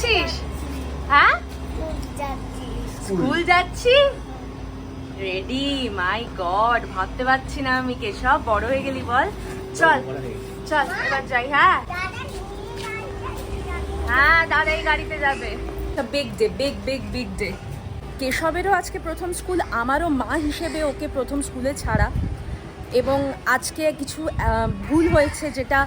যাচ্ছিস? হ্যাঁ? স্কুল যাচ্ছি? রেডি মাই গড ভাবতে পারছি না আমি, কেশব, বড় হয়ে গেলি বল। চল চল, এবার যাই হ্যাঁ? হ্যাঁ দাদা এই গাড়িতে যাবে। Big day big big big day কেশবেরও আজকে প্রথম স্কুল, আমারও মা হিসেবে ওকে প্রথম স্কুলে ছাড়া। এবং আজকে কিছু ভুল হয়েছে যেটা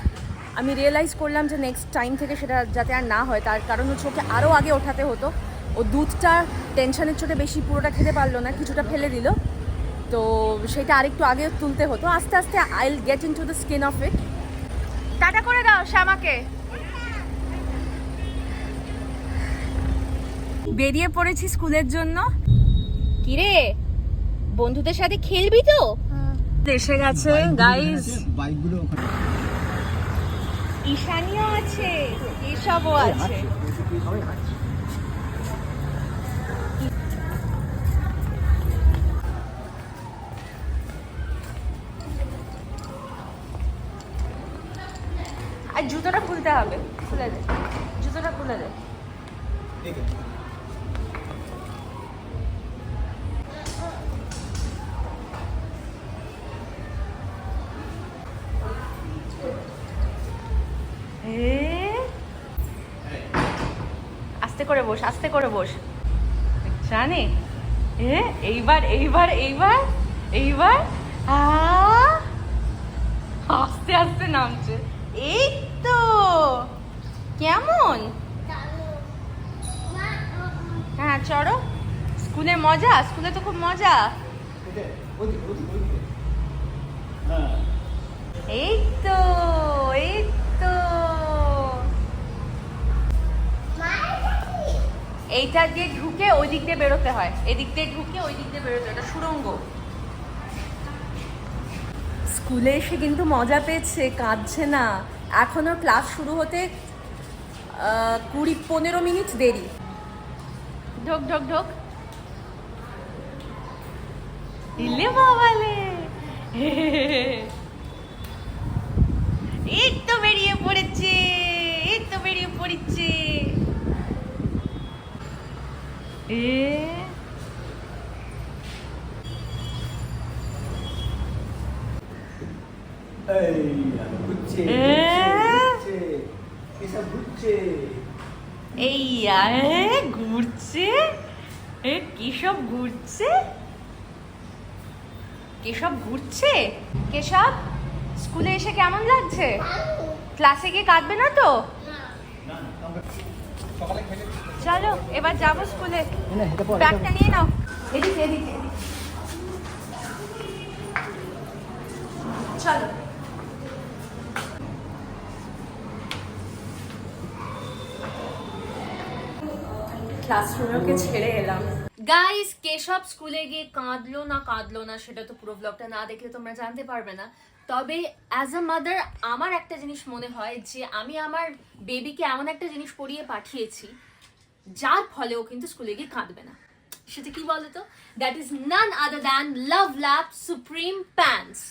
আমি রিয়েলাইজ করলাম যে নেক্সট টাইম থেকে সেটা যাতে আর না হয় তার কারণ হচ্ছে ওকে আরও আগে ওঠাতে হতো। ও দুধটা টেনশনের চোটে বেশি পুরোটা খেতে পারল না কিছুটা ফেলে দিল। তো সেটা আরেকটু আগে তুলতে হতো। আস্তে আস্তে I will get into the skin of it tata করে দাও শ্যামাকে। বেরিয়ে পড়েছি স্কুলের জন্য। কিরে বন্ধুদের সাথে খেলবি তো? এসে গেছে গাইজ বাইকগুলো ঈশানীও আছে এসবও আছে। আর জুতোটা খুলতে হবে খুলে দে। জুতোটা খুলে দে। এ করে বস, আস্তে করে বস। জানে। এইবার এইবার এইবার এইবার আস্তে আস্তে নামছে। এই তো। কেমন? হ্যাঁ চড়ো স্কুলে মজা, স্কুলে তো খুব মজা। এই তো, এই তো এইটা দিয়ে ঢুকে ওই দিক দিয়ে বেরোতে হয়। এদিক দিয়ে ঢুকে ওই দিক দিয়ে বেরোতে হয়। এটা সুড়ঙ্গ। স্কুলে এসে কিন্তু মজা পেয়েছে কাঁদছে না। এখনও ক্লাস শুরু হতে কুড়ি পনেরো মিনিট দেরি। ঢোক ঢোক ঢোক। ইলে বাবালে এই তো বেরিয়ে পড়েছে এই তো বেরিয়ে পড়েছে এ? এই ঘুরছে এ? ঘুরছে ঘুরছে এই আরে ঘুরছে? এ কেশব ঘুরছে? কেশব ঘুরছে? কেশব স্কুলে এসে কেমন লাগছে? ক্লাসে গিয়ে কাঁদবে না তো? সকালে খেলে চলো এবার যাব স্কুলে। না এটা পরে ব্যাগটা নিয়ে নাও। এদিকে এদিকে এদিকে। চলো। ক্লাসরুমে ছেড়ে এলাম। গাইস কেশব স্কুলে গিয়ে কাঁদলো না কাঁদলো না সেটা তো পুরো ব্লগটা না দেখলে তোমরা জানতে পারবে না। তবে অ্যাজ আ মাদার আমার একটা জিনিস মনে হয় যে আমি আমার বেবিকে এমন একটা জিনিস পড়িয়ে পাঠিয়েছি যার ফলে ও কিন্তু স্কুলে গিয়ে কাঁদবে না। সেটা কি বলতো? That is none other than love lab supreme pants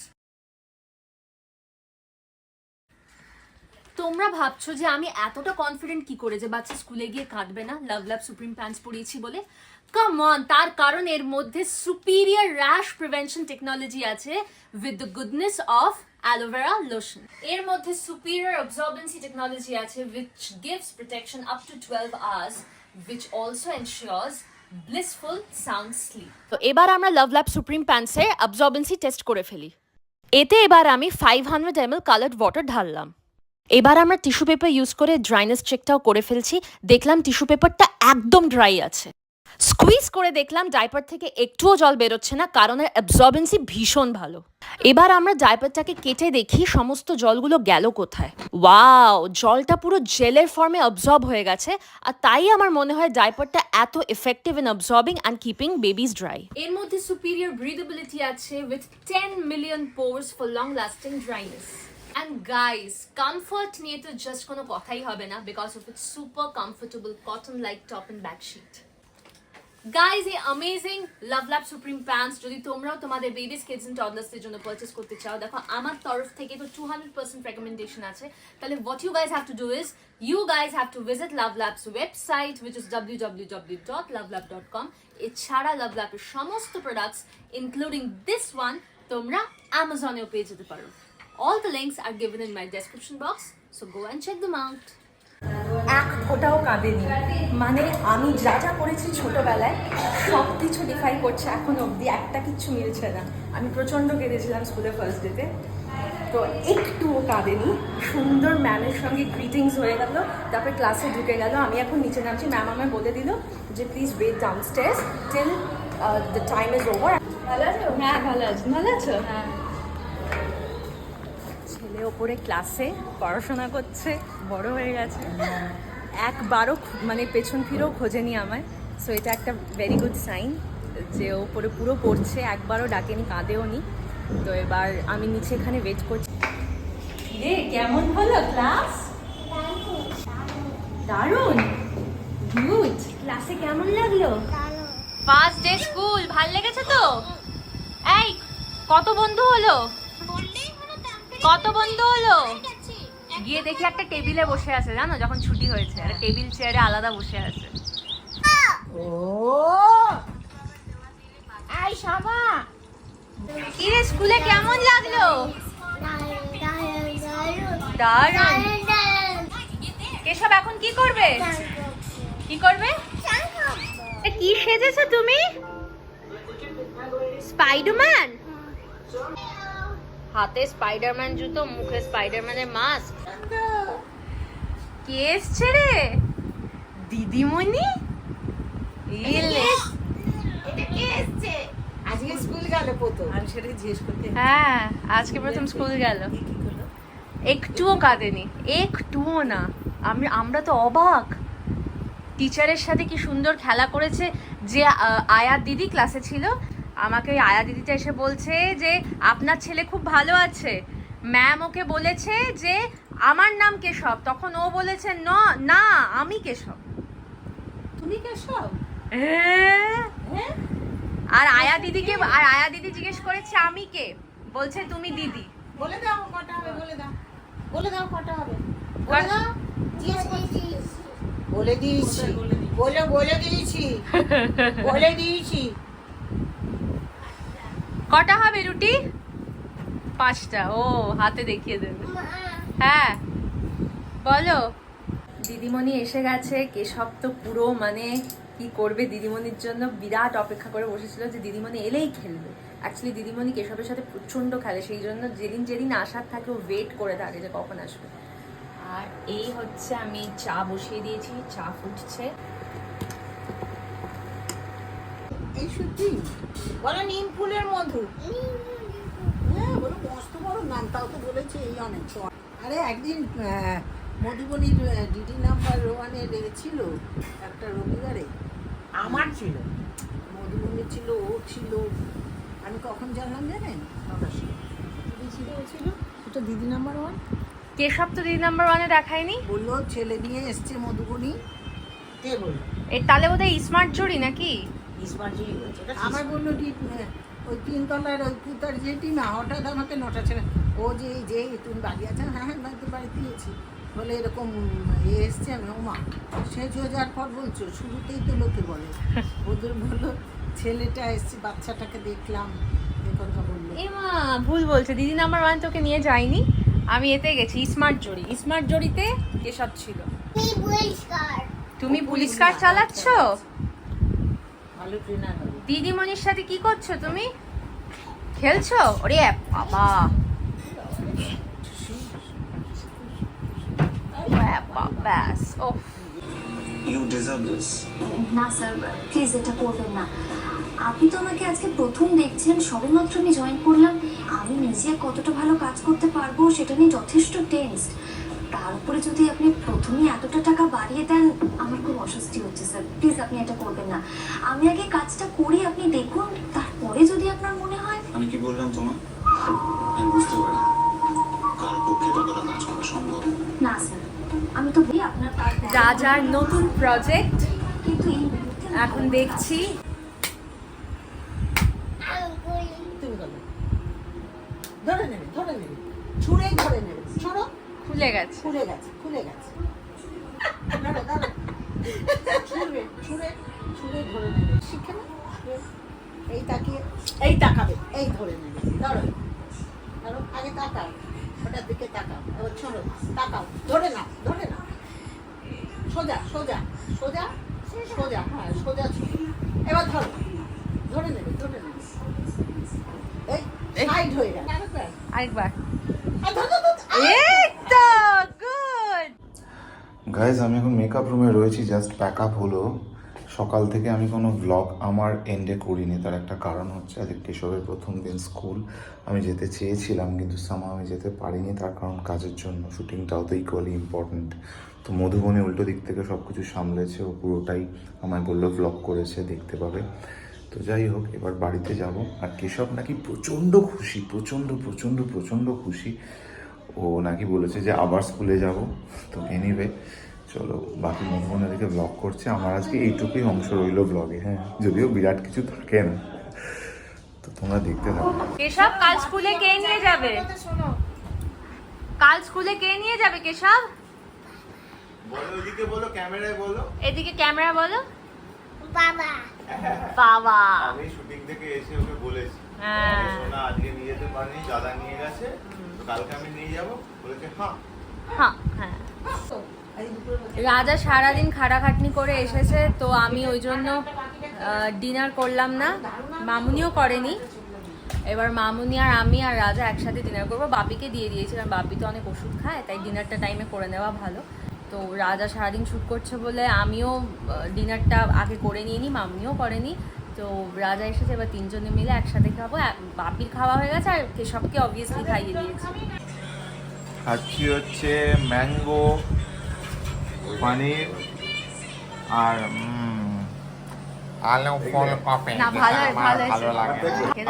তোমরা ভাবছ যে আমি এতটা কনফিডেন্ট কি করে যে বাচ্চা স্কুলে গিয়ে কাঁদবে না? লাভ ল্যাব সুপ্রিম প্যান্টস পরিয়েছি বলে? কাম অন তার কারণ এর মধ্যে সুপিরিয়র র্যাশ প্রিভেনশন টেকনোলজি আছে with the goodness of aloe vera lotion এর মধ্যে সুপিরিয়র অবজর্বেন্সি টেকনোলজি আছে which gives protection up to twelve hours which also ensures blissful sound sleep. তো এবার আমরা লাভ ল্যাব সুপ্রিম প্যান্টসের অবজর্বেন্সি টেস্ট করে ফেলি। এতে এবার আমি five hundred M L water ঢাললাম। এবার আমরা টিস্যু পেপার ইউজ করে ড্রাইনেস চেকটাও করে ফেলছি। দেখলাম টিস্যু পেপারটা একদম ড্রাই আছে। স্কুইজ করে দেখলাম ডাইপার থেকে একটুও জল বেরোচ্ছে না, কারণ এর অ্যাবজর্বেন্সি ভীষণ ভালো। এবার আমরা ডাইপারটাকে কেটে দেখি, সমস্ত জলগুলো গেল কোথায়? ওয়াও, জলটা পুরো জেলের ফর্মে অবজর্ব হয়ে গেছে, আর তাই আমার মনে হয় ডাইপারটা এত effective in absorbing and keeping babies dry এর মধ্যে সুপিরিয়র ব্রিদেবিলিটি আছে with ten million pores for long lasting dryness and guys comfort নিয়ে তো জাস্ট কোনো কথাই হবে না because of its super comfortable cotton like top and back sheet guys এই amazing love lab supreme pants যদি তোমরাও তোমাদের বেবিস কিডস এন্ড টডলার্সদের জন্য পারচেস করতে চাও, দেখো আমার তরফ থেকে তো টু হান্ড্রেড পার্সেন্ট রেকমেন্ডেশন আছে। তাহলে what you guys have to do is you guys have to visit love labs website which is W W W dot love lab dot com এছাড়া লাভ ল্যাবের সমস্ত প্রোডাক্টস ইনক্লুডিং দিস ওয়ান তোমরা অ্যামাজনেও পেয়ে যেতে পারো। All the links are given in my description box so go and check the out এক ফোঁটাও কাঁদেনি। মানে আমি যা যা করেছি ছোটবেলায় সব কিছু ডিফাই করছে এখন অবধি একটা কিচ্ছু মিলছে না। আমি প্রচণ্ড কেঁদেছিলাম স্কুলে ফার্স্ট ডেতে তো। একটুও কাঁদেনি। সুন্দর ম্যামের সঙ্গে গ্রিটিংস হয়ে গেল তারপরে ক্লাসে ঢুকে গেল। আমি এখন নিচে নামছি। ম্যাম আমায় বলে দিল যে please wait down stage till the time is over ভালো আছো? হ্যাঁ ভালো আছো। ভালো আছো? হ্যাঁ। ছেলে ওপরে ক্লাসে পড়াশোনা করছে, বড় হয়ে গেছে। একবারও মানে পেছন ফিরেও খোঁজেনি আমায়। সো এটা একটা ভেরি গুড সাইন যে ওপরে পুরো পড়ছে, একবারও ডাকেনি কাঁদেও নি তো এবার আমি নিচে এখানে ওয়েট করছি। রে কেমন হলো ক্লাস দারুণ। গুড ক্লাসে কেমন লাগল? ফার্স্ট ডে স্কুল ভালো লেগেছে তো? এই, কত বন্ধু হলো? কত বন্ধু হলো? গিয়ে দেখি একটা টেবিলে বসে আছে জানো? যখন ছুটি হয়েছে একটা টেবিল চেয়ারে আলাদা বসে আছে। এই সাবা কি রে স্কুলে কেমন লাগল? দারুণ। কেশব এখন কি করবে? কি করবে? কি সেজেছো তুমি? স্পাইডারম্যান হাতে স্পাইডারম্যান জুতো মুখে স্পাইডারম্যানের মাস্ক। কে এসছে রে? দিদিমণি? আজকে স্কুল গেল প্রথম। আমি সেটাই জিজ্ঞেস করতে হ্যাঁ আজকে প্রথম স্কুল গেল। একটুও কাঁদেনি একটুও না। আমি আমরা তো অবাক। টিচারের সাথে কি সুন্দর খেলা করেছে যে আহ, আয়া দিদি ক্লাসে ছিল? আমাকে ওই আয়া দিদিটা এসে বলছে যে আপনার ছেলে খুব ভালো আছে। ম্যাম ওকে বলেছে যে আমার নাম কেশব। তখন ও বলেছে ন না আমি কেশব। তুমি কেসব হ্যাঁ। আর আয়া দিদিকে আর আয়া দিদি জিজ্ঞেস করেছে আমি কে? বলছে তুমি দিদি। বলে দাও কটা হবে বলে দাও। বলে দাও কটা হবে। বলে দাও। জিজ্ঞেস করছি বলে দিয়েছি। বলে বলে দিয়েছি। বলে দিয়েছি। কটা হবে রুটি? পাঁচটা। ও হাতে দেখিয়ে দেবে। হ্যাঁ। বলো। দিদিমণি এসে গেছে। কেশব তো পুরো মানে কি করবে দিদিমণির জন্য? বিরাট অপেক্ষা করে বসেছিল যে দিদিমণি এলেই খেলবে। অ্যাকচুয়ালি দিদিমণি কেশবের সাথে প্রচণ্ড খেলে। সেই জন্য যেদিন যেদিন আসার থাকে ও ওয়েট করে থাকে যে কখন আসবে। আর এই হচ্ছে আমি চা বসিয়ে দিয়েছি। চা ফুটছে। এই সত্যি বলো নিম ফুলের মধু। হ্যাঁ বলো মস্ত বড় নাম তাও তো বলেছে এই অনেক আরে একদিন মধুবনীর ডিডি নাম্বার ওয়ানে ছিল একটা রবিবারে। আমার ছিল। মধুবনী ছিল ও ছিল। আমি কখন জানলাম জানেন? দিদি ছিল ও ছিল। ওটা দিদি নাম্বার ওয়ান কেশব তো দিদি নাম্বার ওয়ানে দেখায়নি? বলল ছেলে নিয়ে এসছে মধুবনী। কে বলল? এর তাহলে বোধহয় স্মার্ট জড়ি নাকি? আমার বলল আহ, ওই তিনতলার ওই পুতার যেটি না হঠাৎ আমাকে নটা ছেলে ও যে এই যে তুমি বাড়ি আছেন হ্যাঁ হ্যাঁ বাড়িতে বাড়িতে গেছি বলে এরকম এ এসছে আমি ওমা সে যাওয়ার পর বলছো শুরুতেই তো লোকে বলে। ওদের বলল ছেলেটা এসছে বাচ্চাটাকে দেখলাম এ কথা বলল। এমা ভুল বলছে দিদি নাম্বার ওয়ান তোকে নিয়ে যাইনি আমি এতে গেছি স্মার্ট জড়ি স্মার্ট জড়িতে কেশব ছিল। তুমি পুলিশ কার চালাচ্ছ? দিদিমণির সাথে কি করছ তুমি? খেলছো? ওরে বাবা। ব্যাস ও You deserve this. না স্যার প্লিজ এটা করবেন না। আপনি তো আমাকে আজকে প্রথম দেখছেন সবেমাত্র আমি জয়েন করলাম। আমি নিজে কতটা ভালো কাজ করতে পারব সেটা নিয়ে যথেষ্ট টেন্স তার উপরে যদি আপনি প্রথমে এতটা টাকা বাড়িয়ে দেন আমার খুব অস্বস্তি হচ্ছে স্যার প্লিজ আপনি এটা করবেন না। আমি আগে কাজটা করি আপনি দেখুন তারপরে যদি আপনার মনে হয়। আমি কি বললাম তোমার আমি বুঝতে পারি কার পক্ষে ততটা কাজ করা সম্ভব না। স্যার আমি তো বলি আপনার রাজার নতুন প্রজেক্ট কিন্তু এখন দেখছি। ধরে নেবে ধরে নেবে। ছুঁড়েই ধরে নেবে। খুলে গেছে। খুলে গেছে খুলে গেছে। দাঁড়া, দাঁড়া। ছুঁড়বে ছুঁড়ে ছুঁড়ে ধরে নেবে। শিখে না ছুঁড়ে। এই তাকিয়ে এই তাকাবে। এই ধরে নেবে। ধরো। ধরো আগে তাকাও। ওটার দিকে তাকাও। এবার ছোড়ো। তাকাও। ধরে না ধরে না সোজা সোজা সোজা সোজা। হ্যাঁ সোজা ছুঁড়ো। এবার ধরো। ধরে নেবে ধরে নেবে। এই সাইড হয়ে গেল। আরেকবার। আরেকবার ধরো, ধরো, গাইজ আমি এখন মেকআপ রুমে রয়েছি জাস্ট প্যাক আপ হলো। সকাল থেকে আমি কোনো ব্লগ আমার এন্ডে করিনি, তার একটা কারণ হচ্ছে আজকে কেশবের প্রথম দিন স্কুল আমি যেতে চেয়েছিলাম, কিন্তু সামা আমি যেতে পারিনি, তার কারণ কাজের জন্য। শুটিংটাও তো ইকুয়ালি ইম্পর্ট্যান্ট তো মধুবনে উল্টো দিক থেকে সব কিছু সামলেছে, ও পুরোটাই আমায় বলল ব্লগ করেছে, দেখতে পাবে। তো যাই হোক, এবার বাড়িতে যাব। আর কেশব নাকি প্রচণ্ড খুশি, প্রচণ্ড প্রচণ্ড প্রচণ্ড খুশি। ও নাকি বলেছে যে আবার স্কুলে যাব। তো এনিওয়ে চলো বাকি মনে দিকে ব্লগ করছে। আমার আজকে এইটুকুই অংশ রইল ব্লগে হ্যাঁ? যদিও বিরাট কিছু থাকে না। তো তোমরা দেখতে থাকো। কেশব কাল স্কুলে কে নিয়ে যাবে? কাল স্কুলে কে নিয়ে যাবে কেশব? বলো ক্যামেরায় বলো। এদিকে ক্যামেরা বলো। বাবা। বাবা। আমি শুটিং থেকে এসে ওকে বলেছি। হ্যাঁ। সোনা আজকে নিয়ে যেতে পারিনি দাদা নিয়ে গেছে। হ্যাঁ হ্যাঁ। রাজা সারাদিন খাটাখাটনি করে এসেছে, তো আমি ওই জন্য ডিনার করলাম না। মামুনিও করেনি। এবার মামুনি আর আমি আর রাজা একসাথে ডিনার করব। বাপিকে দিয়ে দিয়েছি, কারণ বাপি তো অনেক ওষুধ খায়, তাই ডিনারটা টাইমে করে নেওয়া ভালো। তো রাজা সারাদিন শ্যুট করছে বলে আমিও ডিনারটা আগে করে নিয়ে নিই মামুনিও করেনি। তো রাজা এসেছে এবার তিনজনে মিলে একসাথে খাব। বাপির খাওয়া হয়ে গেছে আর কেশবকে অবভিয়াসলি খাইয়ে দিয়েছি। খাচ্ছি হচ্ছে ম্যাঙ্গো পনির আর আলু ফুলকপি না,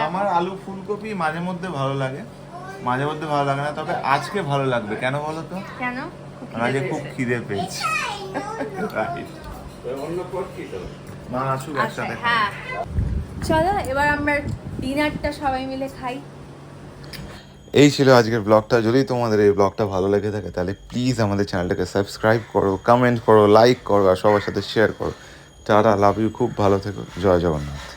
আমার আলু ফুলকপি মাঝে মধ্যে ভালো লাগে। মাঝে মধ্যে ভালো লাগে না তবে আজকে ভালো লাগবে। কেন বলো তো? কেন? খুব খিদে আজকে পেয়েছে। খুব খিদে পেয়েছি। Right. মা আসুক আচ্ছা, একসাথে হ্যাঁ। চলো এবার আমরা ডিনারটা সবাই মিলে খাই। এই ছিল আজকের ব্লগটা যদি তোমাদের এই ব্লগটা ভালো লেগে থাকে তাহলে প্লিজ আমাদের চ্যানেলটাকে সাবস্ক্রাইব করো কমেন্ট করো লাইক করো আর সবার সাথে শেয়ার করো। টাটা লাভ ইউ খুব ভালো থেকো। জয় জগন্নাথ।